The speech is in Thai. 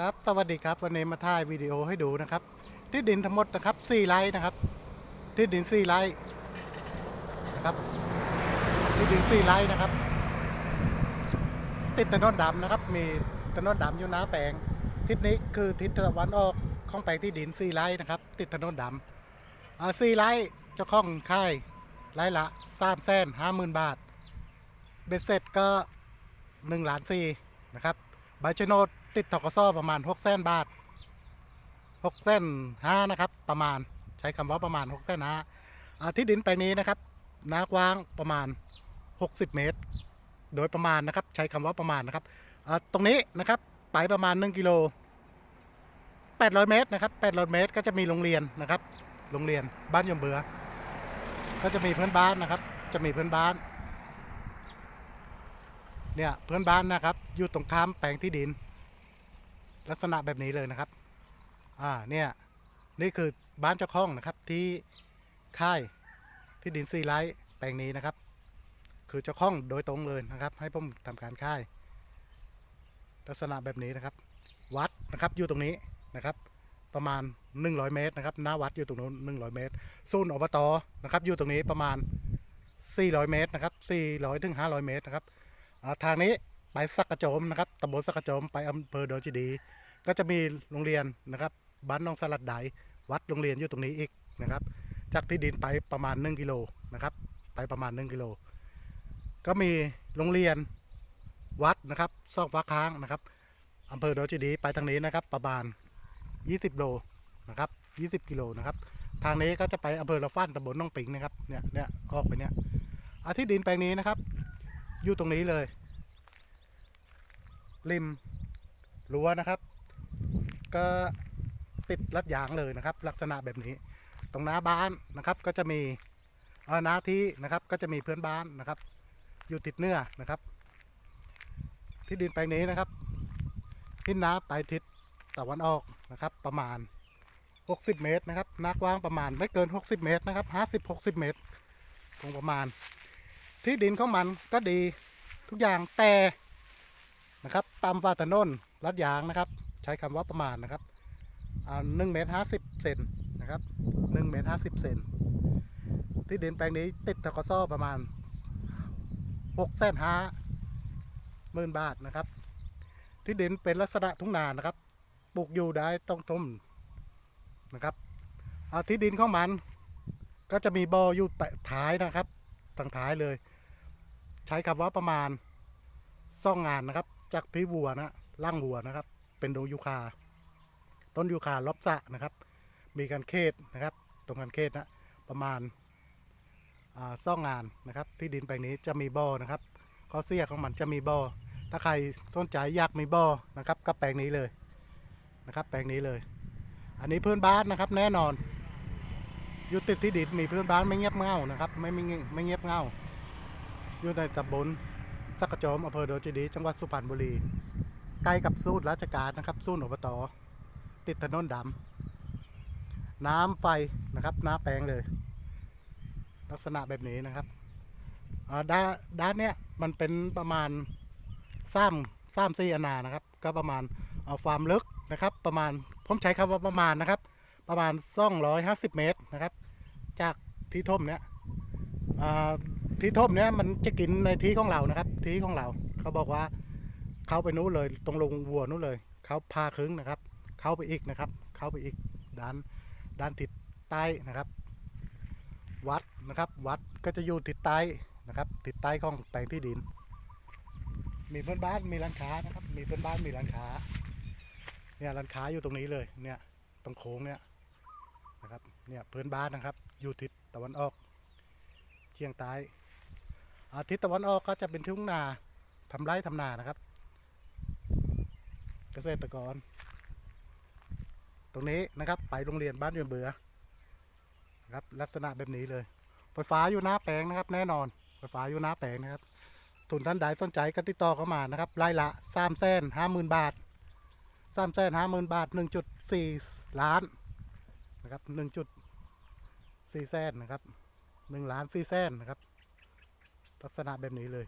ครับสวัสดีครับวันนี้มาถ่ายวิดีโอให้ดูนะครับ ที่ดินทั้งหมดนะครับ4ไร่นะครับ ที่ดิน4ไร่นะครับ ที่ดิน4ไร่นะครับ ติดถนนดำนะครับ มีถนนดำอยู่หน้าแปลงทิศนี้คือทิศตะวันออกของแปลงที่ดิน4ไร่นะครับ ติดถนนดำอ่า4ไร่เจ้าของค่ายไร่ละ3แสนห้าหมื่นบาทเบ็ดเสร็จก็1ล้านสี่นะครับใบชะโนด ติดทกสประมาณ6แสนบาท6แสนห้านะครับ ประมาณใช้คำว่าประมาณ6แสนห้าที่ดินไปนี้นะครับน้ากว้างประมาณ 60 เมตร โดยประมาณนะครับ ใช้คำว่าประมาณนะครับตรงนี้นะครับไปประมาณ 1กิโล800 เมตรนะครับ800 เมตร ก็จะมีโรงเรียนนะครับ โรงเรียนบ้านยมเบือ ก็จะมีเพื่อนบ้านนะครับ จะมีเพื่อนบ้าน เนี่ยเพื่อนบ้านนะครับ อยู่ตรงข้ามแปลงที่ดิน ลักษณะแบบนี้เลยนะครับ อ่า เนี่ย นี่คือบ้านเจ้าของนะครับ ที่ค่ายที่ดินซีไลท์แปลงนี้นะครับ คือเจ้าของโดยตรงเลยนะครับ ให้ผมทำการค่าย ลักษณะแบบนี้นะครับ วัดนะครับอยู่ตรงนี้นะครับ ประมาณ 100 เมตรนะครับ หน้าวัดอยู่ตรงนู้น100 เมตรศูนย์อบตนะครับ อยู่ตรงนี้ประมาณ 400 เมตรนะครับ400ถึง500 เมตรนะครับทางนี้ ไปสักกระโจมนะครับตำบลสักกระโจมไปอำเภอดอนเจดี ก็จะมีโรงเรียนนะครับบ้านหนองสลัดไดวัดโรงเรียนอยู่ตรงนี้อีกนะครับ จากที่ดินไปประมาณ 1กิโลนะครับไปประมาณ 1กิโลก็มีโรงเรียนวัดนะครับซอกฟ้าค้างนะครับอำเภอดอนเจดีไปทางนี้นะครับ ประมาณ 20 โลนะครับ 20 กิโลนะครับ ทางนี้ก็จะไปอำเภอละฟ้านตำบลน้องปิงนะครับเนี่ยเนี่ยออกไปเนี่ยอาที่ดินแปลงนี้นะครับ อยู่ตรงนี้เลย ริมรั้วนะครับ ก็ติดรัดยางเลยนะครับ ลักษณะแบบนี้ ตรงหน้าบ้านนะครับก็จะมีเอ่อหน้าที่นะครับก็จะมีเพื่อนบ้านนะครับ อยู่ติดเนื้อนะครับ ที่ดินแปลงนี้นะครับทิศน้าไปทิศตะวันออกนะครับ ประมาณ 60 เมตรนะครับน้ากว้างประมาณไม่เกิน 60 เมตรนะครับ50-60 เมตรคงประมาณ ที่ดินของมันก็ดีทุกอย่างแต่ นะครับตามฝ่าถนนลัดยางนะครับ ใช้คำว่าประมาณนะครับอ่าหนึ่งเมตรห้าสิบเซนนะครับหนึ่งเมตรห้าสิบเซนที่ดินแปลงนี้ติดทกสประมาณหกแสนห้าหมื่นบาทนะครับ ที่ดินเป็นลักษณะทุ่งนานะครับปลูกอยู่ได้ต้องต้มนะครับเอาที่ดินของมัน ก็จะมีบ่ออยู่แต่ท้ายนะครับทางท้ายเลย ใช้คำว่าประมาณซ่องงานนะครับ จากที่วัวนะล่างวัวนะครับ เป็นดงยูคา ต้นยูคารอบสะนะครับ มีการเขตนะครับ ตรงการเขตนะประมาณซ่องงานนะครับ ที่ดินแปลงนี้จะมีบ่อนะครับข้อเสียของมันจะมีบ่อถ้าใครสนใจอยากมีบ่อนะครับก็แปลงนี้เลยนะครับ แปลงนี้เลย อันนี้เพื่อนบ้านนะครับ แน่นอนอยู่ติดที่ดินมีเพื่อนบ้านไม่เงียบเง่านะครับ ไม่ไม่เงียบไม่เงียบเง่าอยู่ในตำบล สักกระโจมอำเภอโดนเจดี จังหวัดสุพรรณบุรี ใกล้กับสูตรราชการนะครับสูตรอบตติดถนนดำน้ำไฟนะครับน้าแปลงเลย ลักษณะแบบนี้นะครับด้านด้านเนี้ยมันเป็นประมาณซ้ำซ้ำซีอนานะครับ ก็ประมาณเอาความลึกนะครับ ประมาณผมใช้คำว่าประมาณนะครับ ประมาณ 250 เมตรนะครับ จากที่ท่มเนี้ยอ่า ที่ท่มเนี้ยมันจะกินในที่ของเรานะครับ ที่ของเรา เขาบอกว่าเขาไปนู้นเลยตรงลงวัวนู้นเลย เขาพาครึ่งนะครับ เขาไปอีกนะครับ เขาไปอีกด้านด้านทิศใต้นะครับ วัดนะครับ วัดก็จะอยู่ทิศใต้นะครับทิศใต้ของแปลงที่ดิน มีเพื่อนบ้านมีร้านค้านะครับ มีเพื่อนบ้านมีร้านค้า เนี่ยร้านค้าอยู่ตรงนี้เลยเนี่ยตรงโค้งเนี่ยนะครับเนี่ยเพื่อนบ้านนะครับ อยู่ทิศตะวันออกเชียงใต้ อาทิตย์ตะวันออกก็จะเป็นทุ่งนาทำไร่ทำนานะครับ เกษตรกร ตรงนี้นะครับ ไปโรงเรียนบ้านยวนเบือนะครับลักษณะแบบนี้เลย ไฟฟ้าอยู่หน้าแปลงนะครับ แน่นอน ไฟฟ้าอยู่หน้าแปลงนะครับ ทุนท่านใดสนใจก็ติดต่อเข้ามานะครับรายละสามแสนห้าหมื่นบาทสามแสนห้าหมื่นบาทหนึ่งจุดสี่ล้านนะครับหนึ่งจุดสี่แสนนะครับหนึ่งล้านสี่แสนนะครับ ลักษณะแบบนี้เลย